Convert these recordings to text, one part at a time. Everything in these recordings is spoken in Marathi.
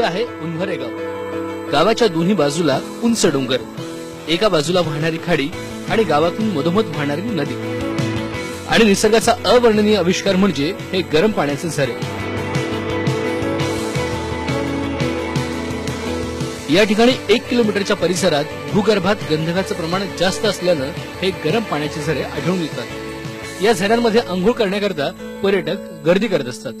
आहे उन्हरे गाव. गावाच्या दोन्ही बाजूला उंच डोंगर. एका बाजूला वाहणारी खाडी आणि गावातून मधोमध वाहणारी नदी. आणि निसर्गाचा अवर्णनीय आविष्कार म्हणजे हे गरम पाण्याचे झरे. या ठिकाणी एक किलोमीटरच्या परिसरात भूगर्भात गंधकाचं प्रमाण जास्त असल्यानं हे गरम पाण्याचे झरे आढळून येतात. या झऱ्यांमध्ये आंघोळ करण्याकरता पर्यटक गर्दी करत असतात.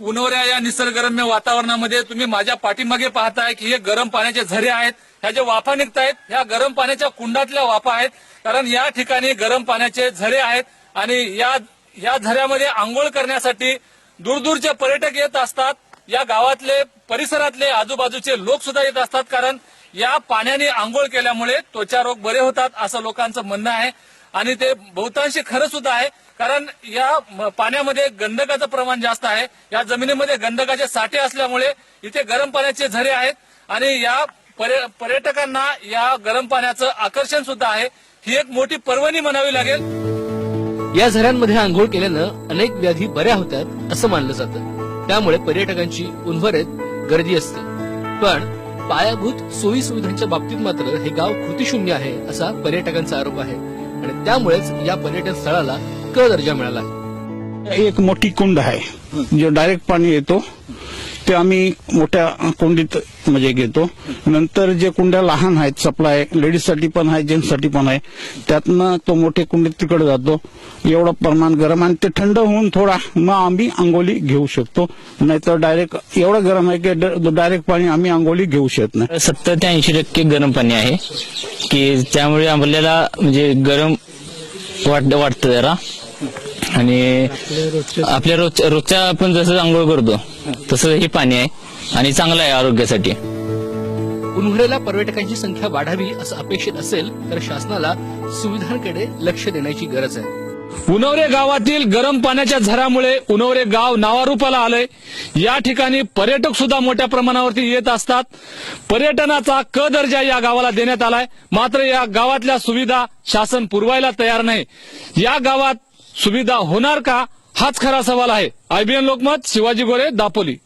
उन्हवऱ्या या निसर्गरम्य वातावरणामध्ये तुम्ही माझ्या पाठीमागे पाहताय की हे गरम पाण्याचे झरे आहेत ह्या ज्या वाफा निघतायत ह्या गरम पाण्याच्या कुंडातल्या वाफा आहेत. कारण या ठिकाणी गरम पाण्याचे झरे आहेत आणि या या झऱ्यामध्ये आंघोळ करण्यासाठी दूरदूरचे पर्यटक येत असतात. या गावातले परिसरातले आजूबाजूचे लोक सुद्धा येत असतात. कारण या पाण्याने आंघोळ केल्यामुळे त्वचा रोग बरे होतात असं लोकांचं म्हणणं आहे. आणि ते बहुतांशी खरं सुद्धा आहे. कारण या पाण्यामध्ये गंधकाचं प्रमाण जास्त आहे. या जमिनीमध्ये गंधकाचे साठे असल्यामुळे इथे गरम पाण्याचे झरे आहेत. आणि या पर्यटकांना या गरम पाण्याचं आकर्षण सुद्धा आहे. ही एक मोठी पर्वणी म्हणावी लागेल. या झऱ्यांमध्ये आंघोळ केल्यानं अनेक व्याधी बऱ्या होतात असं मानलं जातं. त्यामुळे पर्यटकांची उन्वरेत गर्दी असते. पण पायाभूत सोयी सुविधांच्या बाबतीत मात्र हे गाव कृतीशून्य आहे असा पर्यटकांचा आरोप आहे. आणि त्यामुळेच या पर्यटन स्थळाला क दर्जा मिळाला. आहे एक मोठी कुंड आहे जो डायरेक्ट पाणी येतो. ते आम्ही मोठ्या कुंडीत म्हणजे घेतो. नंतर जे कुंड्या लहान आहेत सप्लाय लेडीजसाठी पण आहे जेंट्ससाठी पण आहे त्यातनं तो मोठे कुंडीत तिकडे जातो. एवढं प्रमाण गरम आणि ते थंड होऊन थोडा मग आम्ही अंगोली घेऊ शकतो. नाहीतर डायरेक्ट एवढं गरम आहे की डायरेक्ट पाणी आम्ही अंगोली घेऊ शकत नाही. सत्तर ते ऐंशी टक्के गरम पाणी आहे. की त्यामुळे आपल्याला म्हणजे गरम वाटतं वाटतं जरा. आणि आपल्या रोज रोजच्या आपण जसं आंघोळ करतो तसं हे पाणी आहे आणि चांगलं आहे आरोग्यासाठी. उन्हरेला पर्यटकांची संख्या वाढावी असं अपेक्षित असेल तर शासनाला सुविधांकडे लक्ष देण्याची गरज आहे. उनवरे गावातील गरम पाण्याच्या झऱ्यामुळे उनवरे गाव नावारूपाला आलंय. या ठिकाणी पर्यटक सुद्धा मोठ्या प्रमाणावरती येत असतात. पर्यटनाचा क दर्जा या गावाला देण्यात आलाय. मात्र या गावातल्या सुविधा शासन पुरवायला तयार नाही. या गावात सुविधा होणार का? हाच खरा सवाल आहे. आयबीएन लोकमत शिवाजी गोरे दापोली.